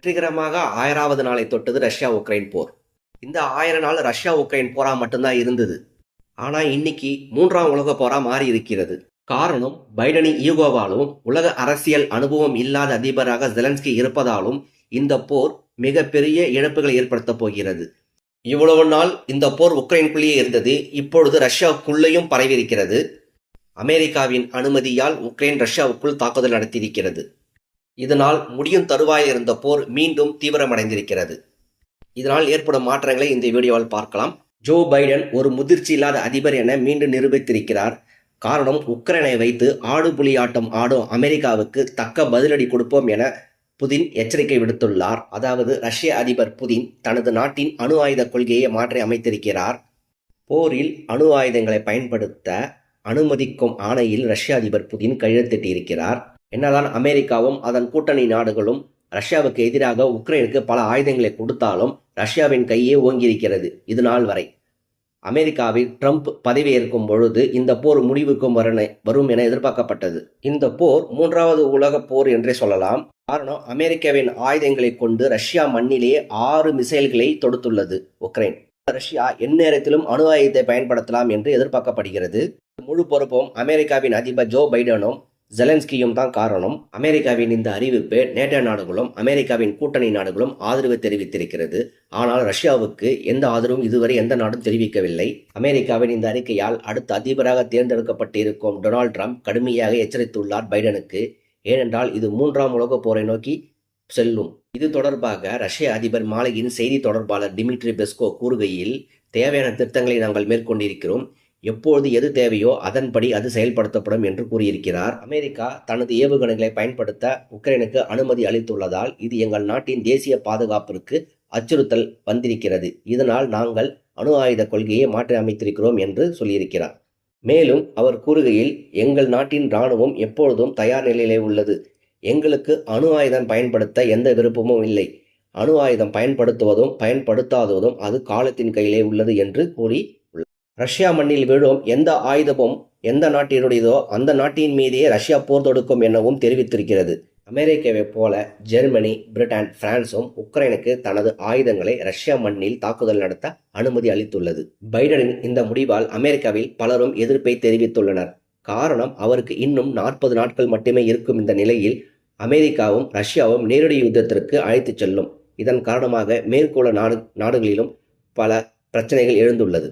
வெற்றிகரமாக ஆயிராவது நாளை தொட்டது ரஷ்யா உக்ரைன் போர். இந்த ஆயிரம் நாள் ரஷ்யா உக்ரைன் போரா மட்டும்தான் இருந்தது. ஆனால் இன்னைக்கு மூன்றாம் உலக போரா மாறி இருக்கிறது காரணம் பைடனின் ஈகோவாலும் உலக அரசியல் அனுபவம் இல்லாத அதிபராக ஜெலன்ஸ்கி இருப்பதாலும் இந்த போர் மிகப்பெரிய இழப்புகளை ஏற்படுத்தப் போகிறது. இவ்வளவு நாள் இந்த போர் உக்ரைனுக்குள்ளேயே இருந்தது இப்பொழுது ரஷ்யாவுக்குள்ளேயும் பரவியிருக்கிறது. அமெரிக்காவின் அனுமதியால் உக்ரைன் ரஷ்யாவுக்குள் தாக்குதல் நடத்தியிருக்கிறது. இதனால் முடியும் தருவாயில் இருந்த போர் மீண்டும் தீவிரமடைந்திருக்கிறது. இதனால் ஏற்படும் மாற்றங்களை இந்த வீடியோவில் பார்க்கலாம். ஜோ பைடன் ஒரு முதிர்ச்சி இல்லாத அதிபர் என மீண்டும் நிரூபித்திருக்கிறார். காரணம் உக்ரைனை வைத்து ஆடு புலி ஆட்டம் ஆடும் அமெரிக்காவுக்கு தக்க பதிலடி கொடுப்போம் என புதின் எச்சரிக்கை விடுத்துள்ளார். அதாவது ரஷ்ய அதிபர் புதின் தனது நாட்டின் அணு ஆயுத கொள்கையை மாற்றி அமைத்திருக்கிறார். போரில் அணு ஆயுதங்களை பயன்படுத்த அனுமதிக்கும் ஆணையில் ரஷ்ய அதிபர் புதின் கையெழுத்திட்டிருக்கிறார். என்னதான் அமெரிக்காவும் அதன் கூட்டணி நாடுகளும் ரஷ்யாவுக்கு எதிராக உக்ரைனுக்கு பல ஆயுதங்களை கொடுத்தாலும் ரஷ்யாவின் கையே ஓங்கியிருக்கிறது இது நாள் வரை. அமெரிக்காவில் ட்ரம்ப் பதவியேற்கும் பொழுது இந்த போர் முடிவுக்கும் வரன வரும் என எதிர்பார்க்கப்பட்டது. இந்த போர் மூன்றாவது உலக போர் என்றே சொல்லலாம். காரணம் அமெரிக்காவின் ஆயுதங்களை கொண்டு ரஷ்யா மண்ணிலேயே ஆறு மிசைல்களை தொடுத்துள்ளது உக்ரைன். ரஷ்யா எந்நேரத்திலும் அணு ஆயுதத்தை பயன்படுத்தலாம் என்று எதிர்பார்க்கப்படுகிறது. முழு பொறுப்பும் அமெரிக்காவின் அதிபர் ஜோ பைடனும் ஜெலன்ஸ்கியும் தான் காரணம். அமெரிக்காவின் இந்த அறிவிப்பு நேட்டோ நாடுகளும் அமெரிக்காவின் கூட்டணி நாடுகளும் ஆதரவு தெரிவித்திருக்கிறது. ஆனால் ரஷ்யாவுக்கு எந்த ஆதரவும் இதுவரை எந்த நாடும் தெரிவிக்கவில்லை. அமெரிக்காவின் இந்த அறிக்கையால் அடுத்த அதிபராக தேர்ந்தெடுக்கப்பட்டிருக்கும் டொனால்ட் ட்ரம்ப் கடுமையாக எச்சரித்துள்ளார் பைடனுக்கு. ஏனென்றால் இது மூன்றாம் உலகப் போரை நோக்கி செல்லும். இது தொடர்பாக ரஷ்ய அதிபர் மாளிகையின் செய்தி தொடர்பாளர் டிமிட்ரி பெஸ்கோ கூறுகையில் தேவையான திட்டங்களை நாங்கள் மேற்கொண்டிருக்கிறோம். எப்பொழுது எது தேவையோ அதன்படி அது செயல்படுத்தப்படும் என்று கூறியிருக்கிறார். அமெரிக்கா தனது ஏவுகணைகளை பயன்படுத்த உக்ரைனுக்கு அனுமதி அளித்துள்ளதால் இது எங்கள் நாட்டின் தேசிய பாதுகாப்பிற்கு அச்சுறுத்தல் வந்திருக்கிறது. இதனால் நாங்கள் அணு ஆயுத கொள்கையை மாற்றி அமைத்திருக்கிறோம் என்று சொல்லியிருக்கிறார். மேலும் அவர் கூறுகையில் எங்கள் நாட்டின் இராணுவம் எப்பொழுதும் தயார் நிலையிலே உள்ளது. எங்களுக்கு அணு ஆயுதம் பயன்படுத்த எந்த விருப்பமும் இல்லை. அணு ஆயுதம் பயன்படுத்துவதும் பயன்படுத்தாததும் அது காலத்தின் கையிலே உள்ளது என்று கூறி ரஷ்யா மண்ணில் விழும் எந்த ஆயுதமும் எந்த நாட்டினுடையதோ அந்த நாட்டின் மீதே ரஷ்யா போர் தொடுக்கும் எனவும் தெரிவித்திருக்கிறது. அமெரிக்காவைப் போல ஜெர்மனி பிரிட்டன் பிரான்ஸும் உக்ரைனுக்கு தனது ஆயுதங்களை ரஷ்யா மண்ணில் தாக்குதல் நடத்த அனுமதி அளித்துள்ளது. பைடனின் இந்த முடிவால் அமெரிக்காவில் பலரும் எதிர்ப்பை தெரிவித்துள்ளனர். காரணம் அவருக்கு இன்னும் நாற்பது நாட்கள் மட்டுமே இருக்கும் இந்த நிலையில் அமெரிக்காவும் ரஷ்யாவும் நேரடி யுத்தத்திற்கு அழைத்துச் செல்லும். இதன் காரணமாக மேற்குள்ள நாடு நாடுகளிலும் பல பிரச்சனைகள் எழுந்துள்ளது.